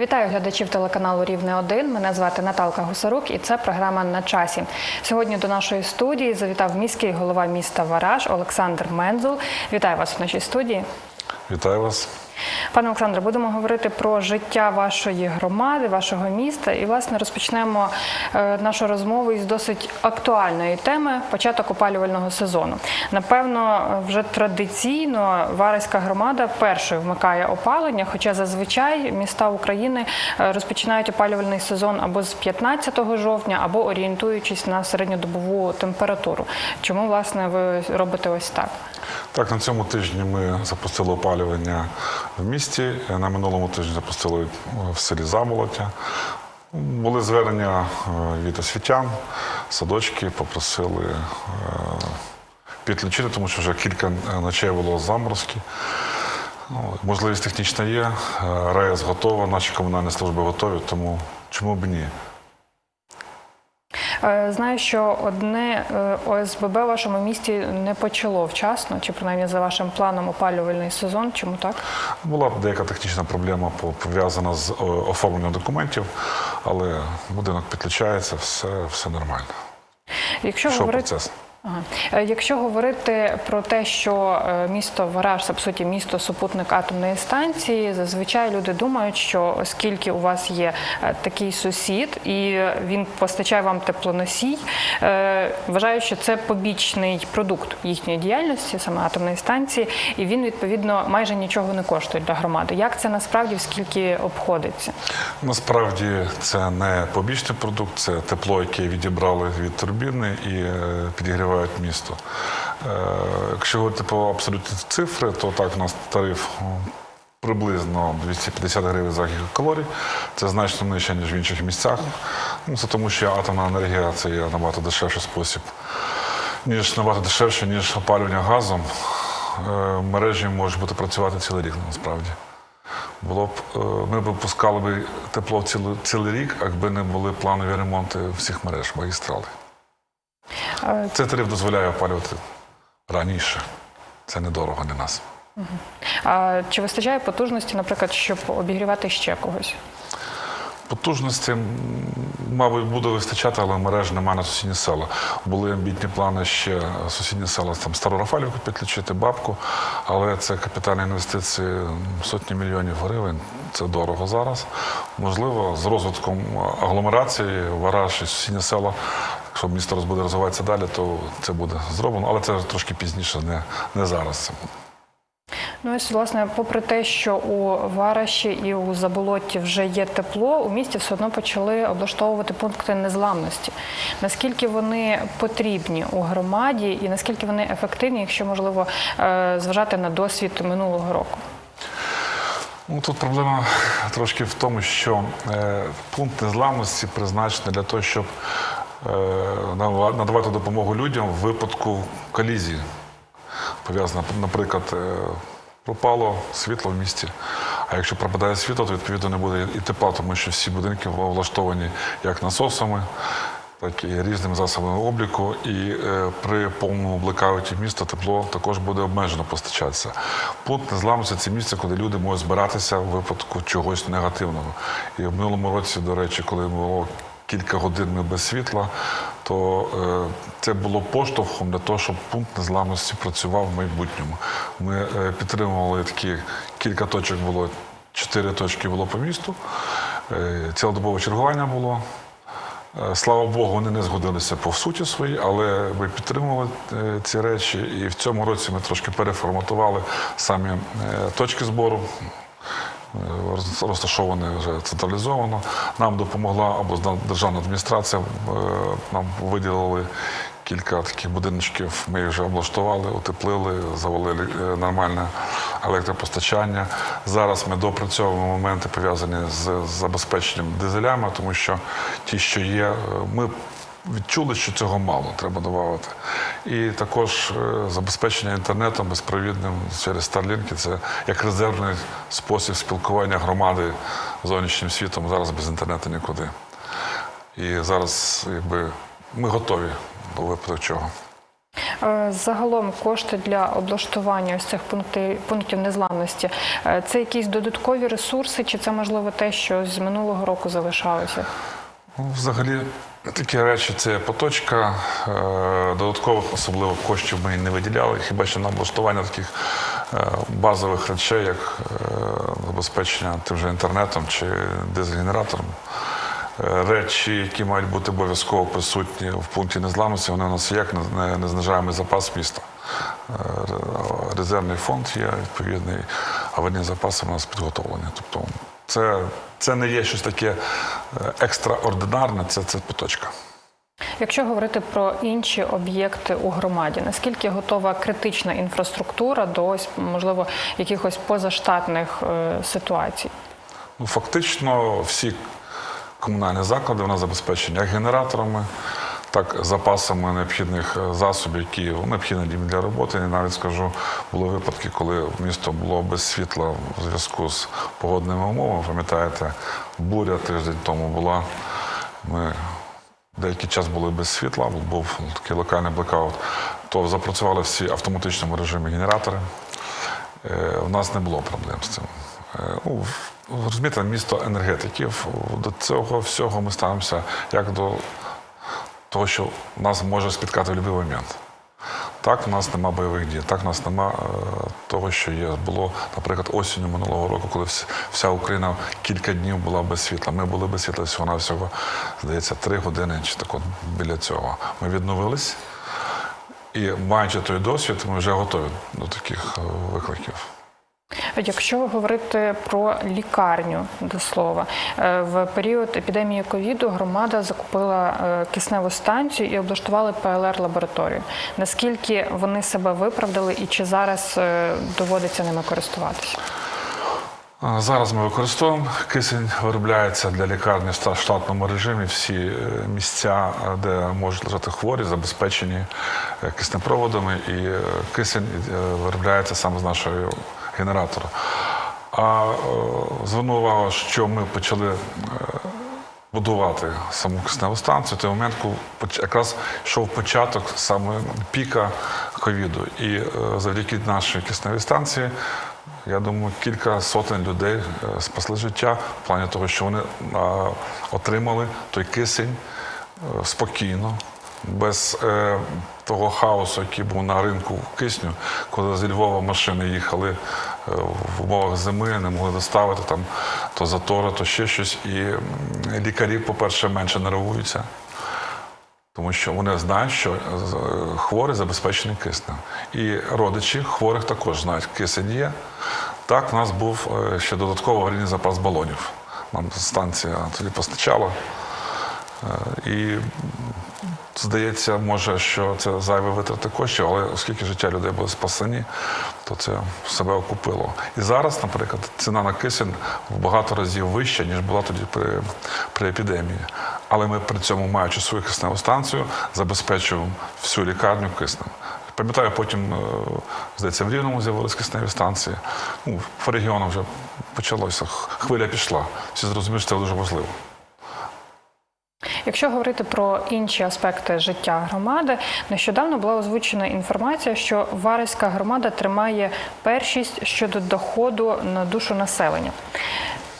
Вітаю глядачів телеканалу Рівне 1 Мене звати Наталка Гусарук і це програма на часі. Сьогодні до нашої студії завітав міський голова міста Вараж Олександр Мензул. Вітаю вас в нашій студії. Вітаю вас. Пане Олександре, будемо говорити про життя вашої громади, вашого міста. І, власне, розпочнемо е, нашу розмову із досить актуальної теми початок опалювального сезону. Напевно, вже традиційно Вареська громада першою вмикає опалення, хоча зазвичай міста України е, розпочинають опалювальний сезон або з 15 жовтня, або орієнтуючись на середньодобову температуру. Чому, власне, ви робите ось так? Так, на цьому тижні ми запустили опалювання в місті. На минулому тижні запустили в селі Замолоття. Були звернення е, від освітян, садочки попросили е, підключити, тому що вже кілька ночей було заморозки. Ну, Можливість технічна є, е, РЕС готова, наші комунальні служби готові, тому чому б ні? Е, Знаю, що одне е, ОСББ в вашому місті не почало вчасно, чи принаймні за вашим планом опалювальний сезон. Чому так? Була деяка технічна проблема пов'язана з оформленням документів, але будинок підключається, все, все нормально. Якщо Що говорити процес. Е, Якщо говорити про те, що е, місто Вараж це по суті місто супутник атомної станції, зазвичай люди думають, що оскільки у вас є е, такий сусід і він постачає вам теплоносій, вважають, що це побічний продукт їхньої діяльності, саме атомної станції, і він відповідно майже нічого не коштує для громади. Як це насправді скільки обходиться? Насправді це не побічний продукт, це тепло, яке відібрали від турбіни і е, підігрівають місто. Е, Якщо говорити про абсолютні цифри, то так, у нас тариф приблизно 250 гривень за гігакалорій. Це значно нижче, ніж в інших місцях. Ну, це тому, що атомна енергія це є набагато дешевший спосіб, ніж набагато дешевше, ніж опалювання газом. Е, Мережі можуть бути працювати цілий рік насправді. Е, ми б пускали б тепло цілий, рік, якби не були планові ремонти всіх мереж, магістрали. Е, Цей тариф дозволяє опалювати раніше. Це недорого для нас. А чи вистачає потужності, наприклад, щоб обігрівати ще когось? Потужності, мабуть, буде вистачати, але мереж немає на сусідні села. Були амбітні плани ще сусідні села, там Стару Рафалівку підключити, бабку, але це капітальні інвестиції сотні мільйонів гривень. Це дорого зараз. Можливо, з розвитком агломерації, вараж і сусідні села, якщо місто буде розвиватися далі, то це буде зроблено, але це трошки пізніше, не, не зараз. Ну ось, власне, попри те, що у Вараші і у Заболотті вже є тепло, у місті все одно почали облаштовувати пункти незламності. Наскільки вони потрібні у громаді, і наскільки вони ефективні, якщо можливо е, зважати на досвід минулого року? Ну, тут проблема трошки в тому, що е, пункт незламності призначений для того, щоб е, надавати допомогу людям в випадку колізії. Пов'язана, наприклад, е, пропало світло в місті. А якщо пропадає світло, то відповідно не буде і тепла, тому що всі будинки влаштовані як насосами, так і різними засобами обліку. І е, при повному блекауті міста тепло також буде обмежено постачатися. Пункт незламності це місце, куди люди можуть збиратися в випадку чогось негативного. І в минулому році, до речі, коли було кілька годин ми без світла, то е, це було поштовхом для того, щоб пункт незламності працював в майбутньому. Ми е, підтримували такі кілька точок було, чотири точки було по місту. Е, цілодобове чергування було. Слава Богу, вони не згодилися по суті своїй, але ми підтримували ці речі. І в цьому році ми трошки переформатували самі точки збору. Розташовані вже централізовано. Нам допомогла обласна державна адміністрація. е, Нам виділили кілька таких будиночків. Ми їх вже облаштували, утеплили, завалили е, нормальне електропостачання. Зараз ми допрацьовуємо моменти пов'язані з забезпеченням дизелями, тому що ті, що є, е, ми відчули, що цього мало, треба додати. І також е, забезпечення інтернетом безпровідним через Starlink – це як резервний спосіб спілкування громади з зовнішнім світом. Зараз без інтернету нікуди. І зараз якби, ми готові до випадку чого. Е, Загалом кошти для облаштування ось цих пункти, пунктів незламності е, це якісь додаткові ресурси, чи це можливо те, що з минулого року залишалося? Ну, Взагалі, такі речі це поточка. Е, Додаткових особливо коштів ми не виділяли. Хіба що на облаштування таких е, базових речей, як е, забезпечення тим же інтернетом чи дизель-генератором. Речі, які мають бути обов'язково присутні в пункті незламності, вони у нас як незнижаємий запас міста. Резервний фонд є відповідний, аварійні запаси у нас підготовлені. Тобто це, це не є щось таке е, екстраординарне, це, це поточка. Якщо говорити про інші об'єкти у громаді, наскільки готова критична інфраструктура до можливо якихось позаштатних е, ситуацій? Ну, фактично всі комунальні заклади вони забезпечені як генераторами, так запасами необхідних е, засобів, які необхідні для роботи. І навіть скажу, були випадки, коли місто було без світла в зв'язку з погодними умовами. Пам'ятаєте, буря тиждень тому була. Ми деякий час були без світла, був такий локальний блекаут, то запрацювали всі автоматичному режимі генератори. Е, У нас не було проблем з цим. Е, Ну, розумієте, місто енергетиків. До цього всього ми ставимося як до того, що нас може спіткати в будь-який момент. Так, в нас нема бойових дій, так, в нас нема е, того, що є. Було, наприклад, осінню минулого року, коли вся Україна кілька днів була без світла. Ми були без світла всього навсього здається, три години чи так от біля цього. Ми відновились. І маючи той досвід, ми вже готові до таких е, викликів. Якщо говорити про лікарню до слова, е, в період епідемії ковіду громада закупила е, кисневу станцію і облаштували ПЛР лабораторію. Наскільки вони себе виправдали і чи зараз е, доводиться ними користуватися? Зараз ми використовуємо кисень, виробляється для лікарні в штатному режимі. Всі місця, де можуть лежати хворі, забезпечені киснепроводами, і кисень виробляється саме з нашого генератора. А е, зверну увагу, що ми почали е, будувати саму кисневу станцію, в той момент, якраз йшов початок саме піка ковіду. І е, завдяки нашій кисневій станції, я думаю, кілька сотень людей спасли життя в плані того, що вони отримали той кисень спокійно. Без е, того хаосу, який був на ринку в кисню, коли зі Львова машини їхали е, в умовах зими, не могли доставити там то затори, то ще щось. І лікарі, по-перше, менше нервуються, тому що вони знають, що е, хворий забезпечений киснем. І родичі хворих також знають, кисень є. Так, в нас був е, ще додатково аварійний запас балонів. Нам станція тоді постачала. Е, І здається, може, що це зайве витрати коштів, але оскільки життя людей були спасені, то це себе окупило. І зараз, наприклад, ціна на кисень в багато разів вища, ніж була тоді при, при епідемії. Але ми при цьому, маючи свою кисневу станцію, забезпечуємо всю лікарню киснем. Пам'ятаю, потім, е, здається, в Рівному з'явилися кисневі станції. Ну, по регіону вже почалося, хвиля пішла. Всі зрозуміли, що це дуже важливо. Якщо говорити про інші аспекти життя громади, нещодавно була озвучена інформація, що Вареська громада тримає першість щодо доходу на душу населення.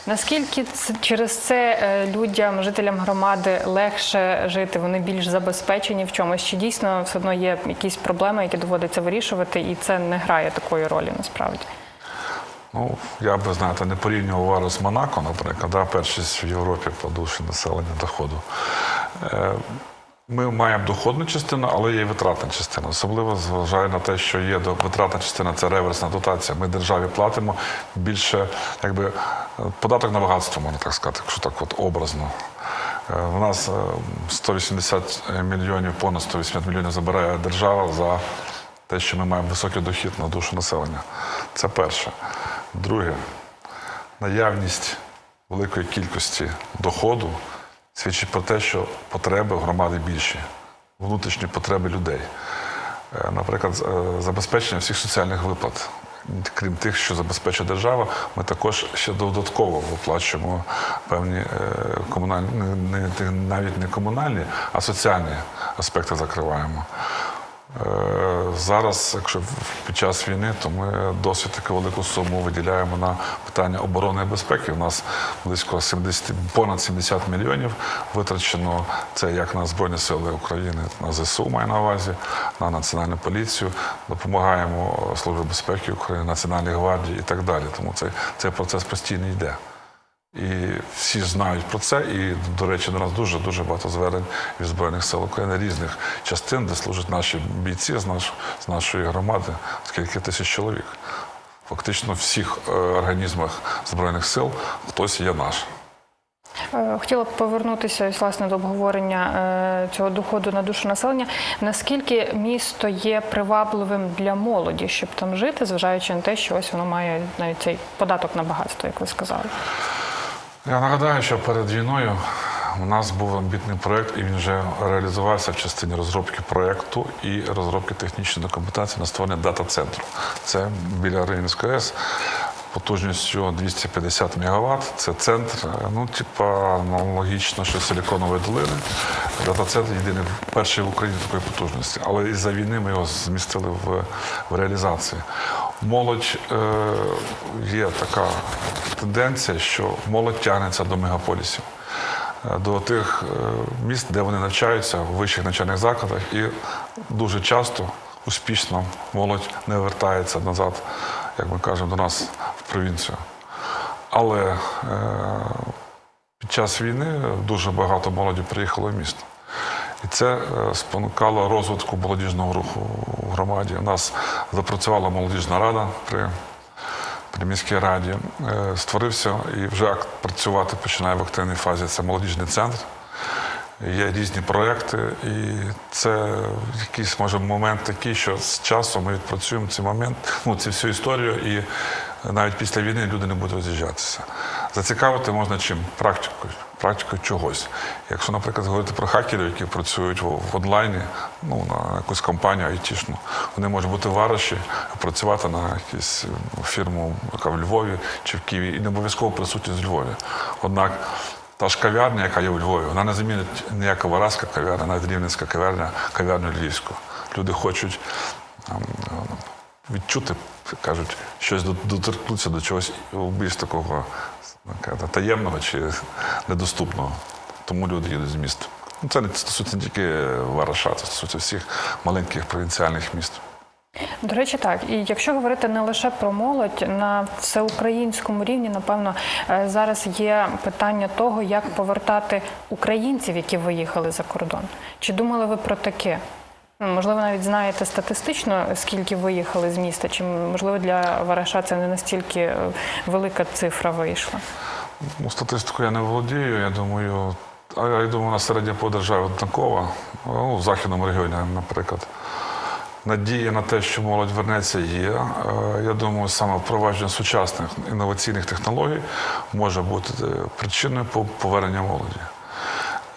Наскільки через це е, людям, жителям громади легше жити, вони більш забезпечені в чомусь? Чи дійсно все одно є якісь проблеми, які доводиться вирішувати, і це не грає такої ролі насправді? Ну, я би, знаєте, не порівнював Вару з Монако, наприклад, да, першість в Європі по душі населення доходу. Е, Ми маємо доходну частину, але є і витратна частина. Особливо зважаю на те, що є витратна частина це реверсна дотація. Ми державі платимо більше, якби е, податок на багатство, можна так сказати, якщо так от образно. Е, У нас е, 180 мільйонів, понад 180 мільйонів забирає держава за те, що ми маємо високий дохід на душу населення. Це перше. Друге, наявність великої кількості доходу свідчить про те, що потреби громади більші, внутрішні потреби людей. Е, Наприклад, е, забезпечення всіх соціальних виплат. Крім тих, що забезпечує держава, ми також ще додатково виплачуємо певні е, комунальні, навіть не комунальні, а соціальні аспекти закриваємо. Е, зараз, якщо під час війни, то ми досить таку велику суму виділяємо на питання оборони і безпеки. У нас близько 70, понад 70 мільйонів витрачено це як на Збройні Сили України, на ЗСУ маю на увазі, на Національну поліцію. Допомагаємо Службі безпеки України, Національній гвардії і так далі. Тому цей, цей процес постійно йде. І всі знають про це. І, до речі, до нас дуже дуже багато звернень від Збройних сил України різних частин, де служать наші бійці з, наш, з нашої громади, скільки тисяч чоловік. Фактично всіх е, організмах Збройних сил хтось є наш. Е, Хотіла б повернутися ось, власне до обговорення е, цього доходу на душу населення. Наскільки місто є привабливим для молоді, щоб там жити, зважаючи на те, що ось воно має навіть цей податок на багатство, як ви сказали? Я нагадаю, що перед війною у нас був амбітний проєкт, і він вже реалізувався в частині розробки проєкту і розробки технічної документації на створення дата-центру. Це біля Рівненської АЕС потужністю 250 МВт. Це центр, е, ну, типа, аналогічно, що Силіконової долини. Дата-центр єдиний перший в Україні такої потужності. Але із-за війни ми його змістили в, в реалізації. Молодь е, є така тенденція, що молодь тягнеться до мегаполісів, е, до тих е, міст, де вони навчаються в вищих навчальних закладах, і дуже часто успішно молодь не вертається назад, як ми кажемо, до нас в провінцію. Але під час війни дуже багато молоді приїхало в місто. І це е, спонукало розвитку молодіжного руху в громаді. У нас запрацювала молодіжна рада при, при міській раді. Е, Створився і вже працювати починає в активній фазі. Це молодіжний центр. Є різні проекти, і це якийсь може момент такий, що з часом ми відпрацюємо цей момент, ну цю всю історію, і навіть після війни люди не будуть роз'їжджатися. Зацікавити можна чим? Практикою, практикою чогось. Якщо, наприклад, говорити про хакерів, які працюють в, онлайні, ну на якусь компанію айтішну, вони можуть бути в Вараші, працювати на якусь е, фірму, яка в Львові чи в Києві, і не обов'язково присутність в Львові. Однак та ж кав'ярня, яка є у Львові, вона не замінить ніяка варазька кав'ярня, навіть рівненська кав'ярня, кав'ярню львівську. Люди хочуть ем, е, відчути, кажуть, щось до- доторкнутися до чогось більш такого таємного чи недоступного. Тому люди їдуть з міста. Ну, Це не стосується не тільки Вараша, це стосується всіх маленьких провінціальних міст. До речі, так. І якщо говорити не лише про молодь, на всеукраїнському рівні, напевно, е, зараз є питання того, як повертати українців, які виїхали за кордон. Чи думали ви про таке? Ну, Можливо, навіть знаєте статистично, скільки виїхали з міста, чи можливо для Вараша це не настільки е, велика цифра вийшла? Ну, статистику я не володію. Я думаю, а я думаю, вона середня по державі однакова. Ну, в західному регіоні, наприклад. Надія на те, що молодь вернеться, є. Е, Я думаю, саме впровадження сучасних інноваційних технологій може бути е, причиною повернення молоді.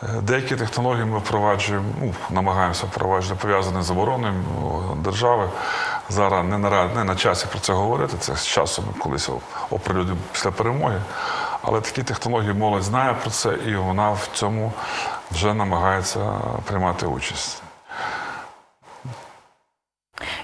Е, Деякі технології ми впроваджуємо, ну, намагаємося впроваджувати, пов'язані з обороною ну, держави. Зараз не на, не на часі про це говорити, це з часом колись оприлюднимо після перемоги. Але такі технології молодь знає про це, і вона в цьому вже намагається приймати участь.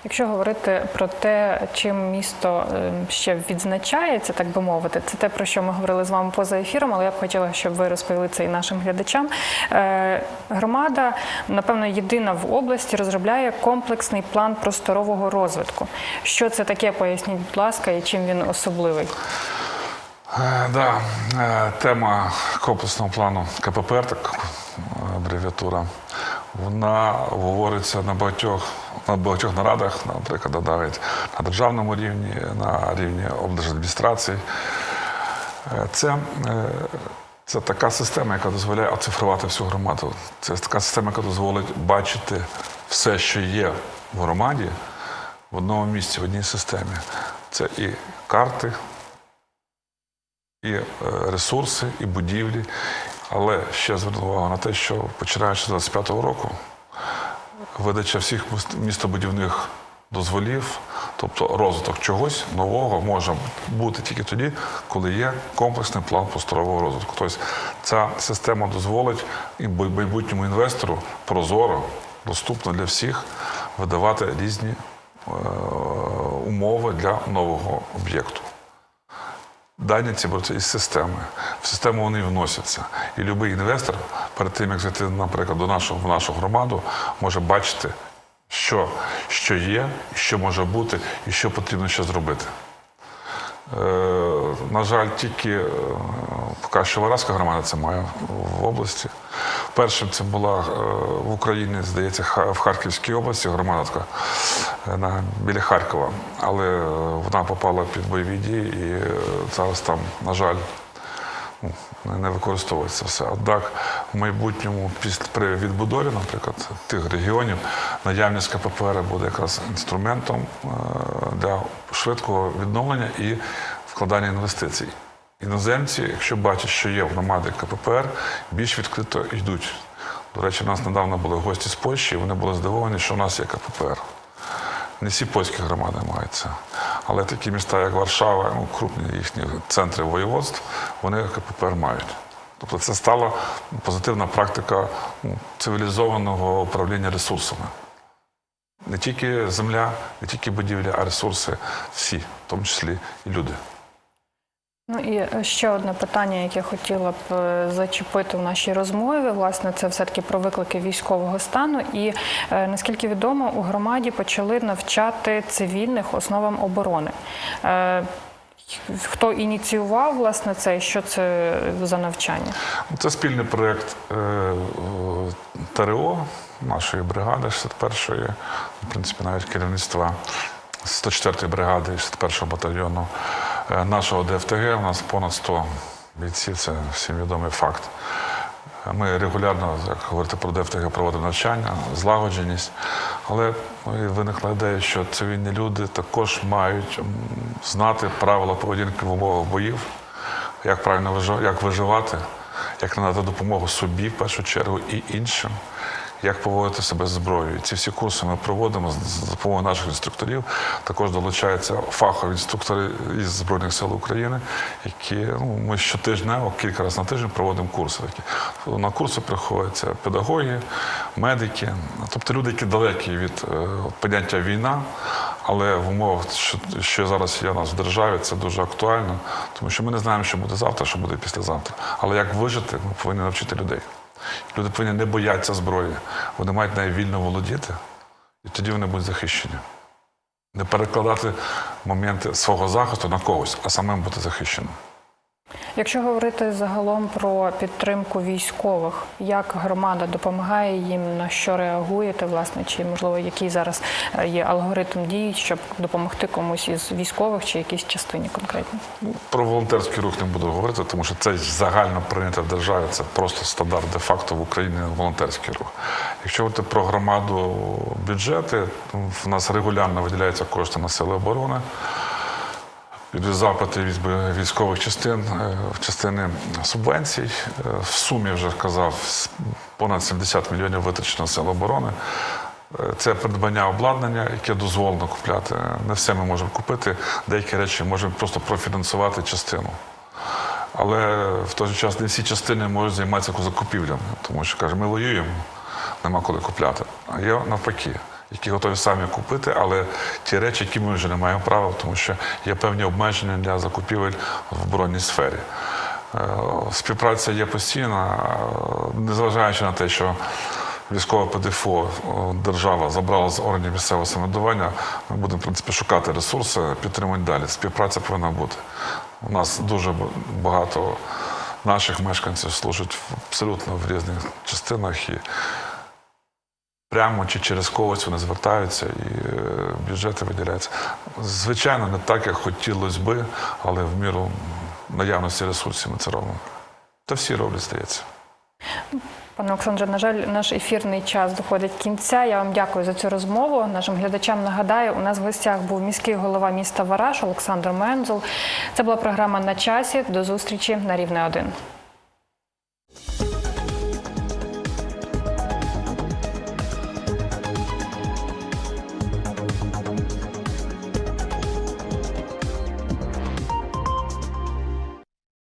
Якщо говорити про те, чим місто е, ще відзначається, так би мовити, це те, про що ми говорили з вами поза ефіром, але я б хотіла, щоб ви розповіли це і нашим глядачам. Е, Громада, напевно, єдина в області розробляє комплексний план просторового розвитку. Що це таке? Поясніть, будь ласка, і чим він особливий? Е, Да, е, тема комплексного плану КППР, так абревіатура, вона говориться на багатьох, на багатьох нарадах, наприклад, навіть на державному рівні, на рівні облдержадміністрації. Е, Це, е, це така система, яка дозволяє оцифрувати всю громаду. Це така система, яка дозволить бачити все, що є в громаді, в одному місці, в одній системі. Це і карти, і е, ресурси, і будівлі. Але ще зверну увагу на те, що починаючи з 25-го року, видача всіх містобудівних дозволів, тобто розвиток чогось нового може бути тільки тоді, коли є комплексний план просторового розвитку. Тобто ця система дозволить і майбутньому інвестору прозоро, доступно для всіх, видавати різні е, умови для нового об'єкту. Дані ці із системи. В систему вони вносяться. І будь-який інвестор, перед тим, як зайти, наприклад, до нашого, в нашу громаду, може бачити, що, що є, що може бути і що потрібно ще зробити. Е, на жаль, тільки е, поки що Вараська громада це має в області. Першим це була е, в Україні, здається, в Харківській області громада така на, біля Харкова. Але е, вона попала під бойові дії і е, зараз там, на жаль, ну, не- використовується все. Однак в майбутньому, після при відбудові, наприклад, тих регіонів, наявність КППР буде якраз інструментом е, для швидкого відновлення і вкладання інвестицій. Іноземці, якщо бачать, що є в громади КППР, більш відкрито йдуть. До речі, в нас недавно були гості з Польщі, і вони були здивовані, що в нас є КППР. Не всі польські громади мають це. Але такі міста, як Варшава, ну, крупні їхні центри воєводств, вони КППР мають. Тобто це стала позитивна практика ну, цивілізованого управління ресурсами. Не тільки земля, не тільки будівля, а ресурси всі, в тому числі і люди. Ну і е, ще одне питання, яке хотіла б е, зачепити в нашій розмові. Власне, це все-таки про виклики військового стану. І е, наскільки відомо, у громаді почали навчати цивільних основам оборони. Хто ініціював власне це що це за навчання? Це спільний проєкт е, ТРО нашої бригади 61-ї, в принципі, навіть керівництва 104-ї бригади, 61-го батальйону нашого ДФТГ. У нас понад 100 бійців, це всім відомий факт. Е, Ми регулярно, як говорити про ДФТГ, проводимо навчання, злагодженість. Але ну, і виникла ідея, що цивільні люди також мають знати правила поведінки в умовах боїв, як правильно як виживати, як надати допомогу собі в першу чергу і іншим, як поводити себе з зброєю. Ці всі курси ми проводимо з- з допомогою наших інструкторів. Також долучаються фахові інструктори із Збройних сил України, які ну, ми щотижня, кілька разів на тиждень проводимо курси. Такі. На курси приходять педагоги, медики, тобто люди, які далекі від е, поняття війна, але в умовах, що зараз є у нас в державі, це дуже актуально, тому що ми не знаємо, що буде завтра, що буде післязавтра. Але як вижити, ми повинні навчити людей. Люди повинні не боятися зброї, вони мають нею вільно володіти, і тоді вони будуть захищені. Не перекладати моменти свого захисту на когось, а самим бути захищеним. Якщо говорити загалом про підтримку військових, як громада допомагає їм, на що реагуєте, власне, чи можливо який зараз е, є алгоритм дій, щоб допомогти комусь із військових чи якійсь частині конкретно? Ну, Про волонтерський рух не буду говорити, тому що це загально прийнято в державі, це просто стандарт де-факто в Україні волонтерський рух. Якщо говорити про громаду бюджети, в нас регулярно виділяються кошти на сили оборони. Запити від військових частин е, частини субвенцій. Е, В сумі вже казав понад 70 мільйонів витрачено на сили оборони. Е, Це придбання обладнання, яке дозволено купляти. Не все ми можемо купити, деякі речі можемо просто профінансувати частину. Але в той же час не всі частини можуть займатися закупівлями, тому що каже, ми воюємо, нема коли купляти. А є навпаки, які готові самі купити, але ті речі, які ми вже не маємо права, тому що є певні обмеження для закупівель в оборонній сфері. Е, Співпраця є постійна, е, незважаючи на те, що військове ПДФО держава забрала з органів місцевого самоврядування, ми будемо в принципі шукати ресурси, підтримувати далі. Співпраця повинна бути. У нас дуже багато наших мешканців служать в- абсолютно в різних частинах і прямо чи через когось вони звертаються і е, бюджети виділяються. Звичайно, не так, як хотілося би, але в міру наявності ресурсів ми це робимо. Та всі роблять, здається. Пане Олександре, на жаль, наш ефірний час доходить кінця. Я вам дякую за цю розмову. Нашим глядачам нагадаю, у нас в гостях був міський голова міста Вараш Олександр Мензул. Це була програма на часі. До зустрічі на рівне 1.